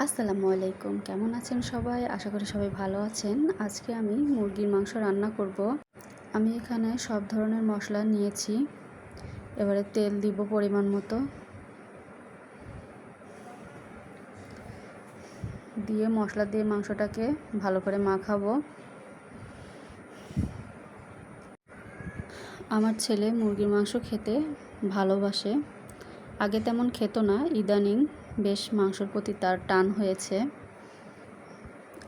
আসসালামু আলাইকুম। কেমন আছেন সবাই? আশা করি সবাই ভালো আছেন। আজকে আমি মুরগির মাংস রান্না করব। আমি এখানে সব ধরনের মশলা নিয়েছি। এবারে তেল দিব পরিমাণ মতো। দিয়ে মশলা দিয়ে মাংসটাকে ভালো করে মাখাবো। আমার ছেলে মুরগির মাংস খেতে ভালোবাসে। আগে তেমন খেত না। ইদানিং বেশ মাংসর প্রতি তার টান হয়েছে।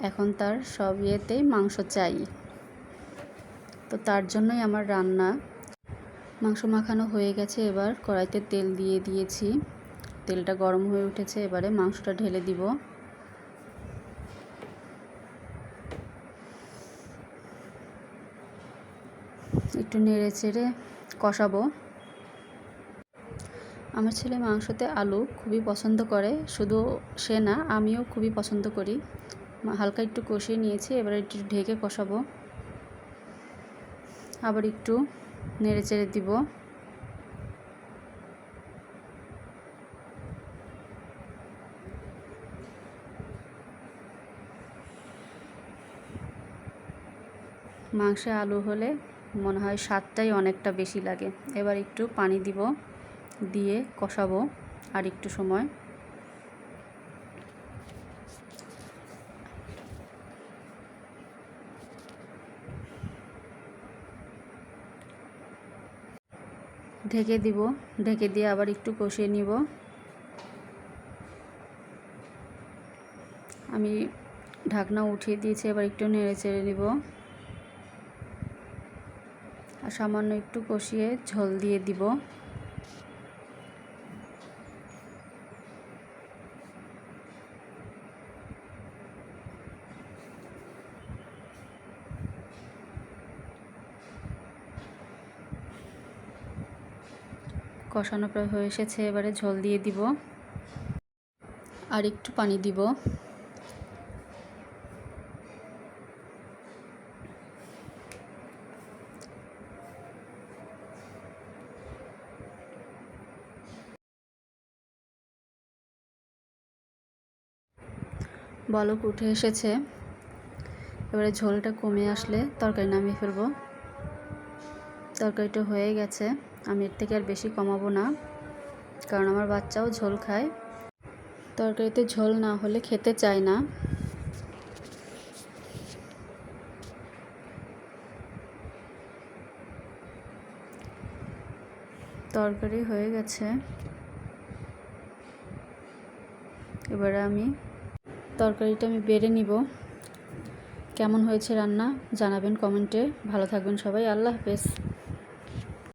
এখন তার সব ইয়েতেই মাংস চাই। তো তার জন্যই আমার রান্না। মাংস মাখানো হয়ে গেছে, এবার কড়াইতে তেল দিয়ে দিয়েছি। তেলটা গরম হয়ে উঠেছে, এবারে মাংসটা ঢেলে দিব। একটু নেড়ে চেড়ে কষাবো। আমার ছেলে মাংসতে আলু খুবই পছন্দ করে, শুধু সে না, আমিও খুবই পছন্দ করি। হালকা একটু কষিয়ে নিয়েছি, এবার একটু ঢেকে কষাবো। আবার একটু নেড়ে চেড়ে দিব। মাংসে আলু হলে মনে হয় স্বাদটাই অনেকটা বেশি লাগে। এবার একটু পানি দিব। দিয়ে কষাবো আর একটু সময়। ঢেকে দিব, ঢেকে দিয়ে আবার একটু কষিয়ে নিব। আমি ঢাকনা উঠিয়ে দিয়েছি, এবার একটু নেড়ে চেড়ে নিব। আর সামান্য একটু কষিয়ে ঝোল দিয়ে দিব। কষানো প্রায় হয়ে এসেছে, এবারে ঝোল দিয়ে দিব। আর একটু পানি দিব। বলক উঠে এসেছে। এবারে ঝোলটা কমে আসলে তরকারি নামিয়ে ফেলব। তরকারিটা হয়ে গেছে। আমি এর থেকে আর বেশি কমাবো না, কারণ আমার বাচ্চাও ঝোল খায়। তরকারিতে ঝোল না হলে খেতে চায় না। তরকারি হয়ে গেছে। এবারে আমি তরকারিটা আমি বেড়ে নিব। কেমন হয়েছে রান্না জানাবেন কমেন্টে। ভালো থাকবেন সবাই। আল্লাহ হাফেজ।